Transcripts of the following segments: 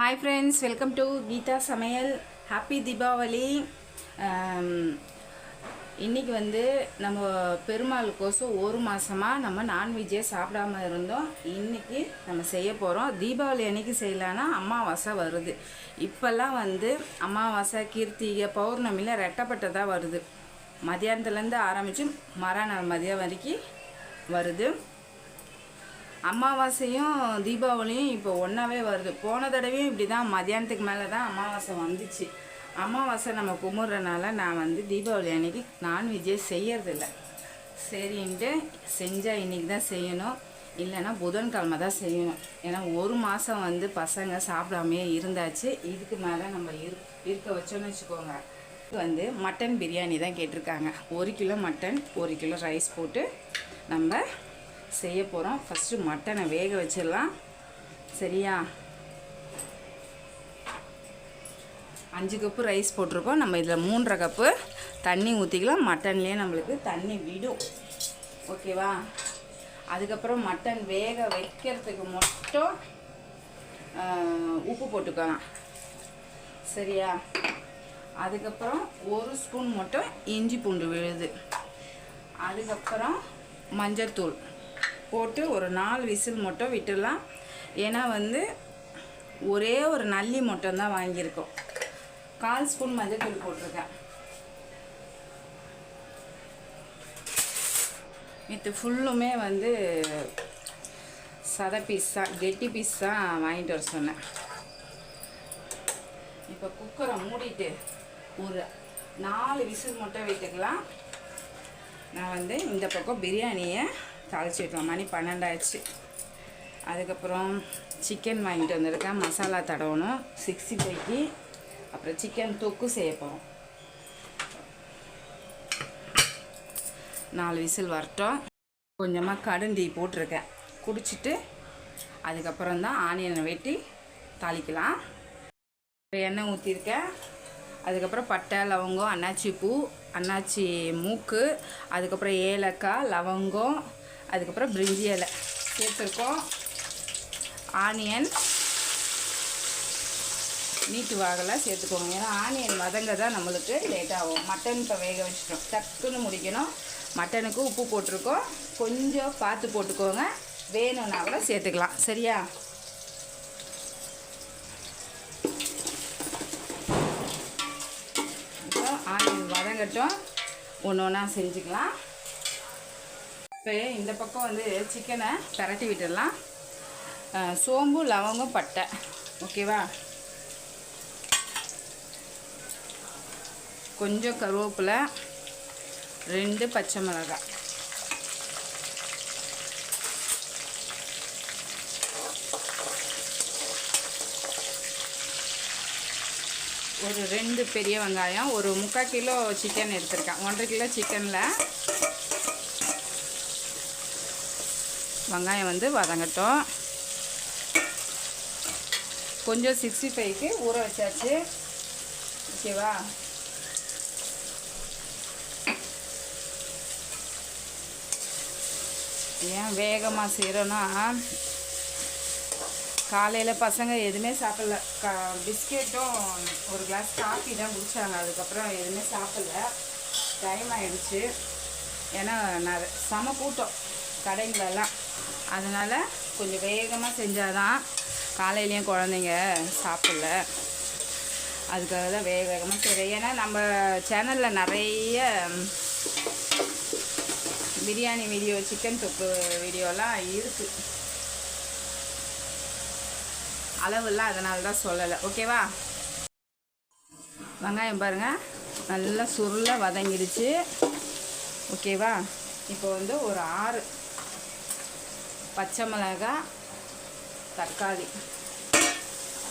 Hi friends welcome to Geetha சமையல் happy Deepavali இன்றைக்கி வந்து நம்ம பெருமாள் கோசம் ஒரு மாதமாக நம்ம நான்வெஜ்ஜே சாப்பிடாம இருந்தோம். இன்றைக்கி நம்ம செய்ய போகிறோம் தீபாவளி அன்றைக்கி செய்யலான்னா அமாவாசை வருது. இப்போல்லாம் வந்து அமாவாசை கீர்த்திகை பௌர்ணமியில் ரெட்டப்பட்டை தான் வருது. மதியானத்துலேருந்து ஆரம்பித்து மறுநாள் மதியம் வரைக்கும் வருது. அமாவாசையும் தீபாவளியும் இப்போ ஒன்றாவே வருது. போன தடவையும் இப்படி தான் மதியானத்துக்கு மேலே தான் அமாவாசை வந்துச்சு. அமாவாசை நம்ம கும்பிட்றனால நான் வந்து தீபாவளி அன்னைக்கு நான்வெஜ்ஜே செய்யறதில்ல. சரின்ட்டு செஞ்சால் இன்றைக்கி தான் செய்யணும். இல்லைன்னா புதன்கிழமை தான் செய்யணும். ஏன்னா ஒரு மாதம் வந்து பசங்க சாப்பிடாமையே இருந்தாச்சு. இதுக்கு மேலே நம்ம இரு இருக்க வச்சோன்னு வச்சுக்கோங்க. இது வந்து மட்டன் பிரியாணி தான் கேட்டிருக்காங்க. ஒரு கிலோ மட்டன் ஒரு கிலோ ரைஸ் போட்டு நம்ம செய்ய போகிறோம் ஃபஸ்ட்டு மட்டனை வேக வச்சிடலாம். சரியா? அஞ்சு கப்பு ரைஸ் போட்டிருக்கோம். நம்ம இதில் மூன்றரை கப்பு தண்ணி ஊற்றிக்கலாம் மட்டன்லேயே நம்மளுக்கு தண்ணி விடும். ஓகேவா அதுக்கப்புறம் மட்டன் வேக வைக்கிறதுக்கு மட்டும் உப்பு போட்டுக்கலாம். சரியா? அதுக்கப்புறம் ஒரு ஸ்பூன் மட்டும் இஞ்சி பூண்டு விழுது. அதுக்கப்புறம் மஞ்சள்தூள் போட்டு ஒரு நாலு விசில் மட்டும் விட்டுடலாம். ஏன்னா வந்து ஒரே ஒரு நல்லி மட்டும்தான் வாங்கியிருக்கோம். கால் ஸ்பூன் மஞ்சத்தூள் போட்டிருக்கேன். இது ஃபுல்லுமே வந்து சதை பீஸ் தான் கெட்டி பீஸ் தான் வாங்கிட்டு வர சொன்னேன். இப்போ குக்கரை மூடிட்டு ஒரு நாலு விசில் மட்டும் விட்டுக்கலாம். நான் வந்து இந்த பக்கம் பிரியாணியை தாளிச்சு வைக்கலாம் மணி பன்னெண்டாயிடுச்சு. அதுக்கப்புறம் சிக்கன் வாங்கிட்டு வந்திருக்கேன். மசாலா தடவணும். சிக்ஸ்டி ஃபைவ்க்கு அப்புறம் சிக்கன் தொக்கு செய்ய போகிறோம் நாலு விசில் வரட்டும். கொஞ்சமாக கடுந்தி போட்டிருக்கேன். குடிச்சிட்டு அதுக்கப்புறம் தான் ஆனியனை வெட்டி தாளிக்கலாம். இப்போ எண்ணெய் ஊற்றிருக்கேன் அதுக்கப்புறம் பட்டை லவங்கம் அன்னாச்சி பூ அன்னாச்சி மூக்கு அதுக்கப்புறம் ஏலக்காய் லவங்கம் அதுக்கப்புறம் பிரிஞ்சி இலை. சேர்த்துருக்கோம். ஆனியன் நீட்டு வாகலாம் சேர்த்துக்கோங்க. ஏன்னா ஆனியன் வதங்க தான் நம்மளுக்கு லேட் ஆகும். மட்டன் இப்போ வேக வச்சிட்டோம். டக்குன்னு முடிக்கணும். மட்டனுக்கு உப்பு போட்டிருக்கோம். கொஞ்சம் பார்த்து போட்டுக்கோங்க. வேணும்னா கூட சேர்த்துக்கலாம். சரியா? இப்போ ஆனியன் வதங்கட்டும். ஒன்று ஒன்றா செஞ்சுக்கலாம். இப்போ இந்த பக்கம் வந்து சிக்கனை பரட்டி விட்டுடலாம். சோம்பு லவங்கம் பட்டை. ஓகேவா? கொஞ்சம் கருவேப்பிலை ரெண்டு பச்சை மிளகாய். ஒரு ரெண்டு பெரிய வெங்காயம் ஒரு முக்கால் கிலோ சிக்கன் எடுத்திருக்கேன். ஒன்றரை கிலோ சிக்கனில் வெங்காயம் வந்து வதங்கட்டும். கொஞ்சம் சிக்ஸ்டி ஃபைவ்க்கு ஊற வச்சாச்சு. ஓகேவா? ஏன் வேகமாக செய்கிறோன்னா காலையில் பசங்க எதுவுமே சாப்பிடல. கா பிஸ்கெட்டும் ஒரு கிளாஸ் காஃபி தான் குடித்தாங்க அதுக்கப்புறம் எதுவுமே சாப்பிடல. டைம் ஆகிடுச்சு ஏன்னா நான் செம கூட்டம். கடைங்களெல்லாம். அதனால் கொஞ்சம் வேகமாக செஞ்சால் தான் காலையிலையும் குழந்தைங்க சாப்பிடல. அதுக்காக தான் வேக வேகமாக செய்கிறேன் ஏன்னா நம்ம சேனலில் நிறைய பிரியாணி வீடியோ சிக்கன் தொப்பு வீடியோலாம் இருக்குது அளவெல்லாம் அதனால தான் சொல்லலை. ஓகேவா வெங்காயம் பாருங்கள் நல்லா சுருளாக வதங்கிடுச்சு. ஓகேவா இப்போ வந்து ஒரு ஆறு பச்சை மிளகாய் தக்காளி.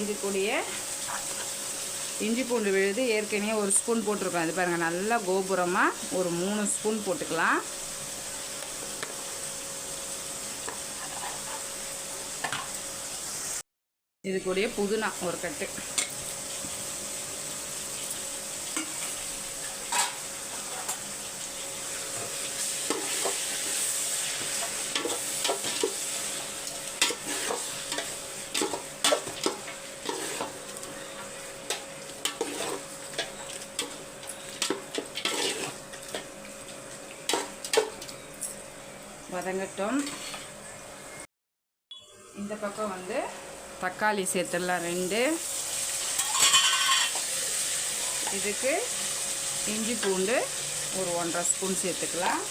இது கூடிய இஞ்சி பூண்டு விழுது ஏற்கனவே ஒரு ஸ்பூன் போட்டிருக்கோம். இது பாருங்கள் நல்லா கோபுரமாக ஒரு மூணு ஸ்பூன் போட்டுக்கலாம். இது கூடிய புதினா ஒரு கட்டு வதங்கட்டும் இந்த பக்கம் வந்து தக்காளி சேர்த்துடலாம் ரெண்டு. இதுக்கு இஞ்சி பூண்டு ஒரு ஒன்றரை ஸ்பூன் சேர்த்துக்கலாம்.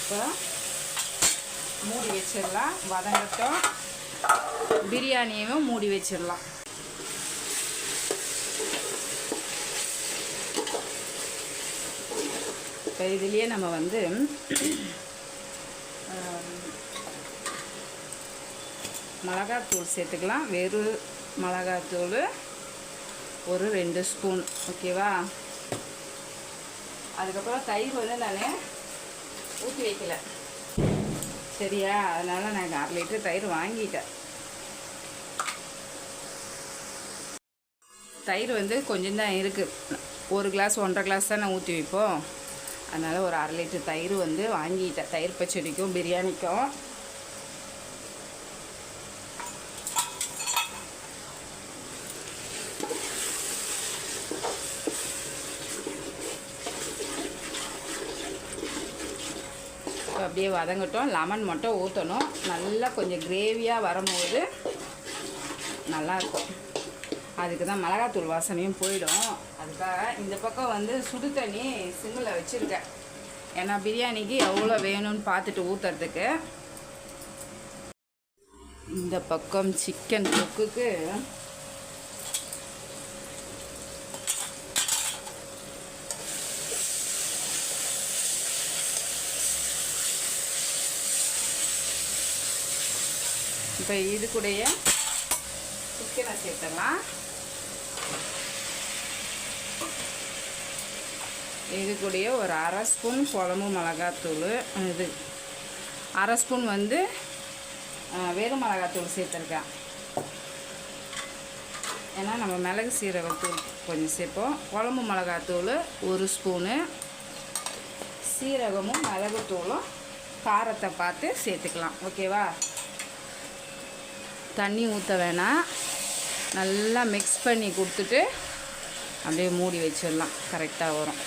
இப்போ மூடி வச்சிடலாம். வதங்கட்டும். பிரியாணியவும் மூடி வச்சிடலாம். இப்போ இதுலேயே நம்ம வந்து மிளகாத்தூள் சேர்த்துக்கலாம். வெறும் மிளகாத்தூள் ஒரு ரெண்டு ஸ்பூன் ஓகேவா? அதுக்கப்புறம் தயிர் வந்து நான் ஊற்றி வைக்கல. சரியா? அதனால் நான் அரை லிட்டர் தயிர் வாங்கிட்டேன். தயிர் வந்து கொஞ்சம் தான் இருக்குது ஒரு கிளாஸ் ஒன்றரை கிளாஸ் தான் நான் ஊற்றி வைப்போம். அதனால் ஒரு அரை லிட்டர் தயிர் வந்து வாங்கிட்டேன். தயிர் பச்சடிக்கும் பிரியாணிக்கும். அப்படியே வதங்கட்டும். லெமன் மட்டும் ஊற்றணும் நல்லா கொஞ்சம் கிரேவியாக வரும்போது நல்லாயிருக்கும் அதுக்கு தான் மிளகாத்தூள் வாசனையும் போயிடும். அதுக்காக இந்த பக்கம் வந்து சுடு தண்ணி சிம்மில் வச்சுருக்கேன். ஏன்னா பிரியாணிக்கு எவ்வளோ வேணும்னு பார்த்துட்டு ஊற்றுறதுக்கு இந்த பக்கம் சிக்கன் தொக்குக்கு இப்போ இது கூடயே சிக்கனை சேர்த்துடலாம். இது கூடிய ஒரு அரை ஸ்பூன் குழம்பு மிளகாத்தூள். இது அரை ஸ்பூன் வந்து வெறும் மிளகாத்தூள் சேர்த்துருக்கேன். ஏன்னா நம்ம மிளகு சீரகத்தூள் கொஞ்சம் சேர்ப்போம். குழம்பு மிளகாத்தூள் ஒரு ஸ்பூனு. சீரகமும் மிளகுத்தூளும் காரத்தை பார்த்து சேர்த்துக்கலாம். ஓகேவா? தண்ணி ஊற்ற வேணாம். நல்லா மிக்ஸ் பண்ணி கொடுத்துட்டு அப்படியே மூடி வச்சிடலாம். கரெக்டாக வரும்.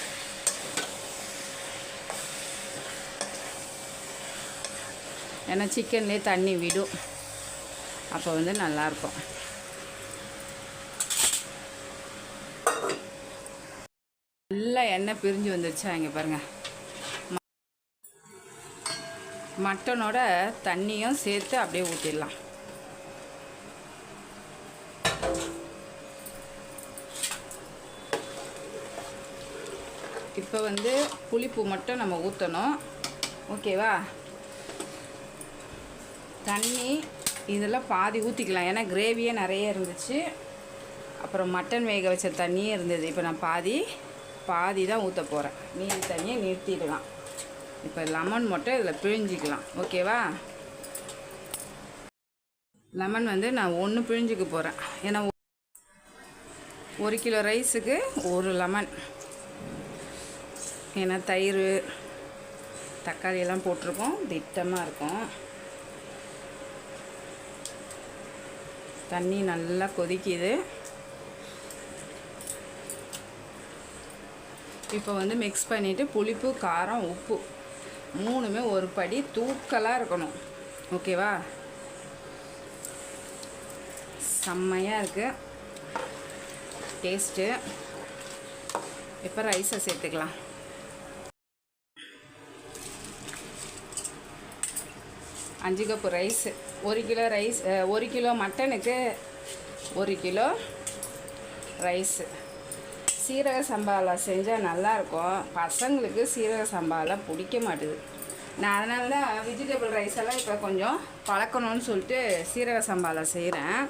ஏன்னா சிக்கன்லேயே தண்ணி விடும். அப்போ வந்து நல்லாயிருக்கும். நல்லா எண்ணெய் பிரிஞ்சு வந்துருச்சா. இங்கே பாருங்கள் மட்டனோட தண்ணியும் சேர்த்து அப்படியே ஊற்றிடலாம் இப்போ வந்து புளிப்பு மட்டும் நம்ம ஊற்றணும் ஓகேவா? தண்ணி இதெல்லாம் பாதி ஊற்றிக்கலாம் ஏன்னா கிரேவியே நிறைய இருந்துச்சு. அப்புறம் மட்டன் வேக வச்ச தண்ணியே இருந்தது. இப்போ நான் பாதி பாதி தான் ஊற்ற போகிறேன் நீர் தண்ணியை நிறுத்திடலாம். இப்போ லெமன் மட்டும் இதில் பிழிஞ்சிக்கலாம். ஓகேவா லெமன் வந்து நான் ஒன்று பிழிஞ்சிக்க போகிறேன் ஏன்னா ஒரு கிலோ ரைஸுக்கு ஒரு லெமன் ஏன்னா தயிர் தக்காளி எல்லாம் போட்டிருக்கோம். திட்டமாக இருக்கும். தண்ணி நல்லா கொதிக்குது. இப்போ வந்து மிக்ஸ் பண்ணிவிட்டு புளிப்பு காரம் உப்பு மூணுமே ஒரு படி தூக்கலாக இருக்கணும். ஓகேவா செம்மையாக இருக்குது டேஸ்ட்டு இப்போ ரைஸை சேர்த்துக்கலாம். அஞ்சு கப்பு ரைஸ் ஒரு கிலோ ரைஸ் ஒரு கிலோ மட்டனுக்கு ஒரு கிலோ ரைஸு சீரக சம்பாவில் செஞ்சால் நல்லாயிருக்கும் பசங்களுக்கு சீரக சம்பாவில் பிடிக்க மாட்டுது. நான் அதனால தான் வெஜிடபிள் ரைஸ் எல்லாம் இப்போ கொஞ்சம் பழக்கணும்னு சொல்லிட்டு சீரக சம்பாவில் செய்கிறேன்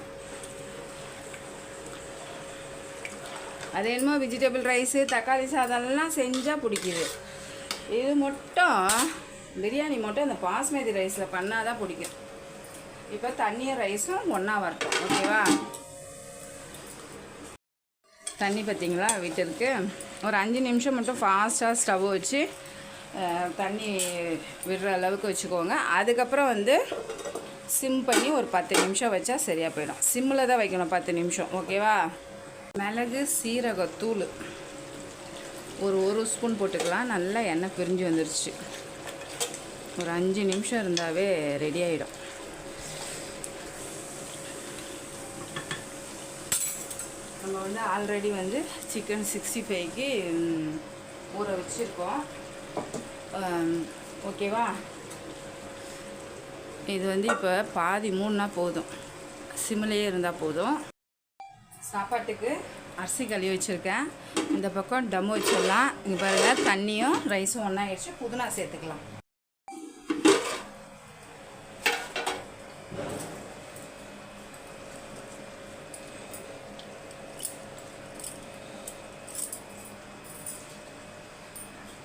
அது என்னமோ வெஜிடபிள் ரைஸு தக்காளி சாதம்லாம் செஞ்சால் பிடிக்குது. இது மட்டும் பிரியாணி மட்டும் அந்த பாஸ்மதி ரைஸில் பண்ணால் தான் பிடிக்கும். இப்போ தண்ணியும் ரைஸும் ஒன்றா வரட்டும் ஓகேவா? தண்ணி பார்த்தீங்களா வீட்டிற்கு ஒரு அஞ்சு நிமிஷம் மட்டும் ஃபாஸ்ட்டாக ஸ்டவ் வச்சு தண்ணி விடுற அளவுக்கு வச்சுக்கோங்க. அதுக்கப்புறம் வந்து சிம் பண்ணி ஒரு பத்து நிமிஷம் வச்சா சரியாக போயிடும். சிம்மில் தான் வைக்கணும் பத்து நிமிஷம் ஓகேவா? மிளகு சீரகத்தூள் ஒரு ஒரு ஸ்பூன் போட்டுக்கலாம். நல்லா எண்ணெய் பிரிஞ்சு வந்துருச்சு. ஒரு அஞ்சு நிமிஷம் இருந்தாவே ரெடி ஆகிடும் நம்ம வந்து ஆல்ரெடி வந்து சிக்கன் சிக்ஸ்டி ஃபைவ்க்கு ஊற வச்சுருக்கோம். ஓகேவா இது வந்து இப்போ பாதி மூணுனா போதும். சிம்லேயே இருந்தால் போதும். சாப்பாட்டுக்கு அரிசி கழுவி வச்சுருக்கேன். இந்த பக்கம் டம் வச்சிடலாம். இங்கே பாருங்கள் தண்ணியும் ரைஸும் ஒன்றா ஆயிடுச்சு புதினா சேர்த்துக்கலாம்.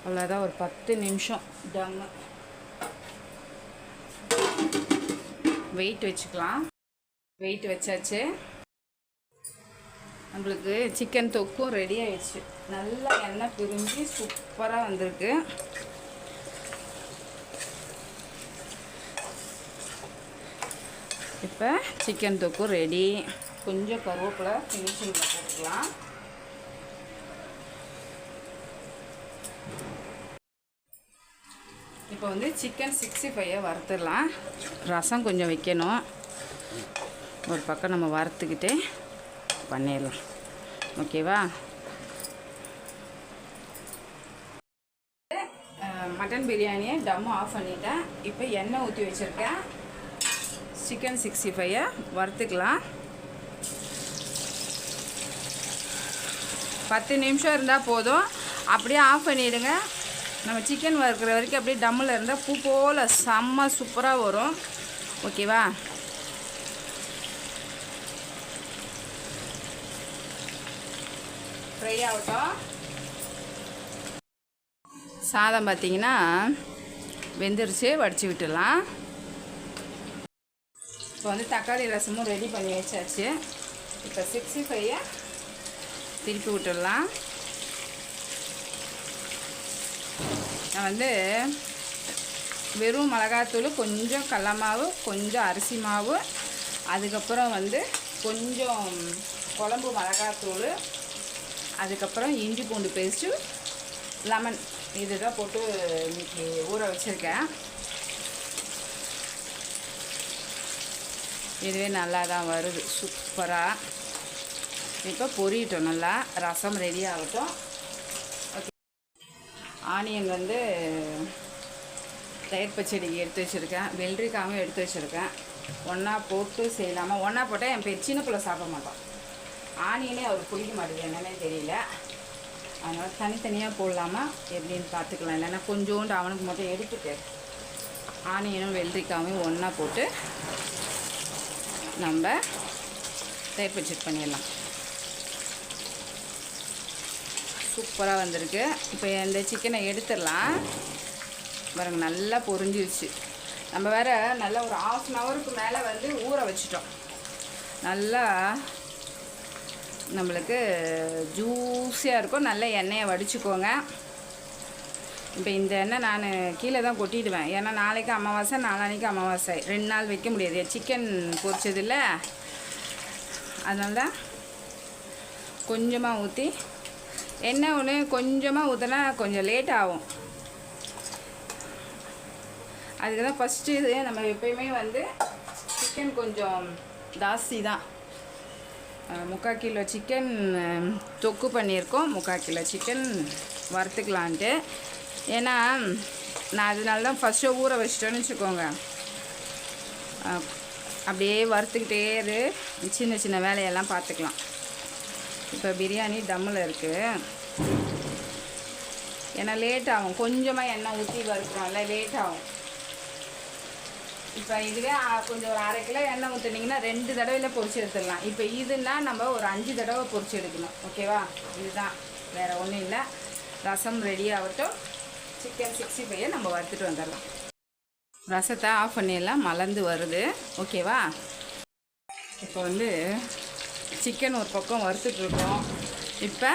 அவ்வளோதான் ஒரு பத்து நிமிஷம். டம்மு வெயிட் வச்சுக்கலாம். வெயிட் வச்சாச்சு. நம்மளுக்கு சிக்கன் தொக்கும் ரெடி ஆயிடுச்சு. நல்லா எண்ணெய் பிரிஞ்சு சூப்பராக வந்திருக்கு. இப்போ சிக்கன் தொக்கும் ரெடி கொஞ்சம் கருவேப்பிலை ஃபினிஷிங்கில் போட்டுக்கலாம். இப்போ வந்து சிக்கன் சிக்ஸ்டி ஃபைவை வறுத்துடலாம். ரசம் கொஞ்சம் வைக்கணும். ஒரு பக்கம் நம்ம வறுத்துக்கிட்டே பண்ணிடலாம். ஓகேவா? மட்டன் பிரியாணியை டம்மு ஆஃப் பண்ணிட்டேன். இப்போ எண்ணெய் ஊற்றி வச்சுருக்கேன். சிக்கன் சிக்ஸ்டி ஃபைவை வறுத்துக்கலாம். பத்து நிமிஷம் இருந்தால் போதும். அப்படியே ஆஃப் பண்ணிவிடுங்க நம்ம சிக்கன் வறுக்கிற வரைக்கும் அப்படியே டம்மில் இருந்தால் பூ போல் செம்ம சூப்பராக வரும். ஓகேவா ஃப்ரை ஆகட்டும். சாதம் பார்த்தீங்கன்னா வெந்துருச்சு வடித்து விட்டுடலாம். இப்போ வந்து தக்காளி ரசமும் ரெடி பண்ணி வச்சாச்சு. இப்போ சிக்ஸ்டி ஃபைவை திருப்பி விட்டுடலாம். நான் வந்து வெறும் மிளகாத்தூள் கொஞ்சம் கடலமாவு கொஞ்சம் அரிசி மாவு அதுக்கப்புறம் வந்து கொஞ்சம் குழம்பு மிளகாத்தூள் அதுக்கப்புறம் இஞ்சி பூண்டு பேஸ்ட்டு லெமன் இதுதான் போட்டு இன்றைக்கி ஊற வச்சுருக்கேன். இதுவே நல்லா தான் வருது சூப்பராக இப்போ பொரியட்டும் நல்லா ரசம் ரெடி ஆகட்டும். ஆனியன் வந்து தயிர் பச்சடி எடுத்து வச்சுருக்கேன். வெள்ளரிக்காவும் எடுத்து வச்சுருக்கேன். ஒன்றா போட்டு செய்யலாமா? ஒன்றா போட்டால் என் பேர் சின்ன பிள்ளை சாப்பிட மாட்டான். ஆனியனே அவருக்கு பிடிக்க மாட்டேங்குது. என்னன்னே தெரியல. அதனால் தனித்தனியாக போடலாமா? எப்படின்னு பார்த்துக்கலாம். இல்லைன்னா கொஞ்சோண்டு அவனுக்கு மட்டும் எடுத்துட்டு ஆனியனும் வெள்ளரிக்காவும் ஒன்றா போட்டு நம்ம தயிர் பச்சடி பண்ணிடலாம். சூப்பராக வந்திருக்கு. இப்போ இந்த சிக்கனை எடுத்துடலாம். பாருங்க நல்லா பொரிஞ்சிருச்சு. நம்ம வேறு நல்லா ஒரு ஆஃப் அன் ஹவருக்கு மேலே வந்து ஊற வச்சிட்டோம். நல்லா நம்மளுக்கு ஜூஸியாக இருக்கும். நல்ல எண்ணெயை வடிச்சுக்கோங்க. இப்போ இந்த எண்ணெய் நான் கீழே தான் கொட்டிடுவேன். ஏன்னா நாளைக்கு அமாவாசை நாளான்னைக்கு அமாவாசை. ரெண்டு நாள் வைக்க முடியாது. சிக்கன் பொரிச்சதில்ல. அதனால தான் கொஞ்சமாக ஊற்றி எண்ணெய் ஒன்று கொஞ்சமாக ஊற்றினா கொஞ்சம் லேட் ஆகும். அதுக்கு தான் ஃபஸ்ட்டு இது நம்ம எப்பயுமே வந்து சிக்கன் கொஞ்சம் ஜாஸ்தி தான் முக்கால் கிலோ சிக்கன் தொக்கு பண்ணியிருக்கோம். முக்கால் கிலோ சிக்கன் வறுத்துக்கலான்ட்டு. ஏன்னா நான் அதனால தான் ஃபஸ்ட்டு ஊற வச்சிட்டேன்னு வச்சுக்கோங்க. அப்படியே வறுத்துக்கிட்டே இரு. சின்ன சின்ன வேலையெல்லாம் பார்த்துக்கலாம். இப்போ பிரியாணி தம்மில் இருக்குது ஏன்னா லேட் ஆகும். கொஞ்சமாக எண்ணெய் ஊற்றி வறுக்கிறோம்ல லேட் ஆகும். இப்போ இதுவே கொஞ்சம் ஒரு அரை கிலோ எண்ணெய் ஊற்றுனீங்கன்னா ரெண்டு தடவையில் பொரிச்சு எடுத்துடலாம். இப்போ இதுன்னா நம்ம ஒரு அஞ்சு தடவை பொரிச்சு எடுக்கணும். ஓகேவா இதுதான். வேறு ஒன்றும் இல்லை. ரசம் ரெடி ஆகட்டும். சிக்கன் சிக்ஸ்டி ஃபைவை நம்ம வறுத்துட்டு வந்துடலாம். ரசத்தை ஆஃப் பண்ணிடலாம். மலர்ந்து வருது. ஓகேவா இப்போ வந்து சிக்கன் ஒரு பக்கம் வறுத்துட்ருக்கோம். இப்போ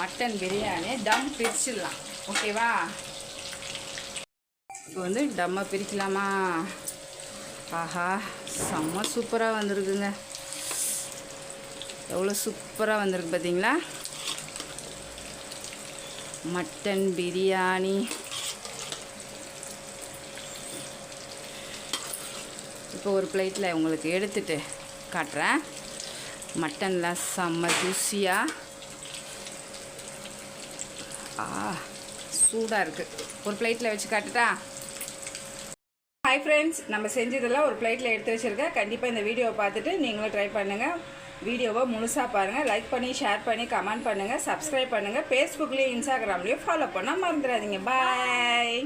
மட்டன் பிரியாணி தம் பிரிச்சிடலாம். ஓகேவா? இப்போ வந்து டம்மை பிரிக்கலாமா? ஆஹா செம்ம சூப்பராக வந்திருக்குங்க. எவ்வளோ சூப்பராக வந்திருக்கு பார்த்தீங்களா மட்டன் பிரியாணி. இப்போ ஒரு பிளேட்டில் உங்களுக்கு எடுத்துகிட்டு காட்டுறேன். மட்டன்லாம் செம்ம ஜூஸியாக ஆ சூடாக இருக்குது ஒரு பிளேட்டில் வச்சு காட்டுட்டா? ஹாய் ஃப்ரெண்ட்ஸ் நம்ம செஞ்சதெல்லாம் ஒரு பிளேட்டில் எடுத்து வச்சுருக்கேன். கண்டிப்பாக இந்த வீடியோவை பார்த்துட்டு நீங்களும் ட்ரை பண்ணுங்கள் வீடியோவை முழுசாக பாருங்கள் லைக் பண்ணி ஷேர் பண்ணி கமெண்ட் பண்ணுங்கள் சப்ஸ்கிரைப் பண்ணுங்கள் ஃபேஸ்புக்லேயும் இன்ஸ்டாகிராம்லேயும் ஃபாலோ பண்ணால் மறந்துடாதீங்க. பாய்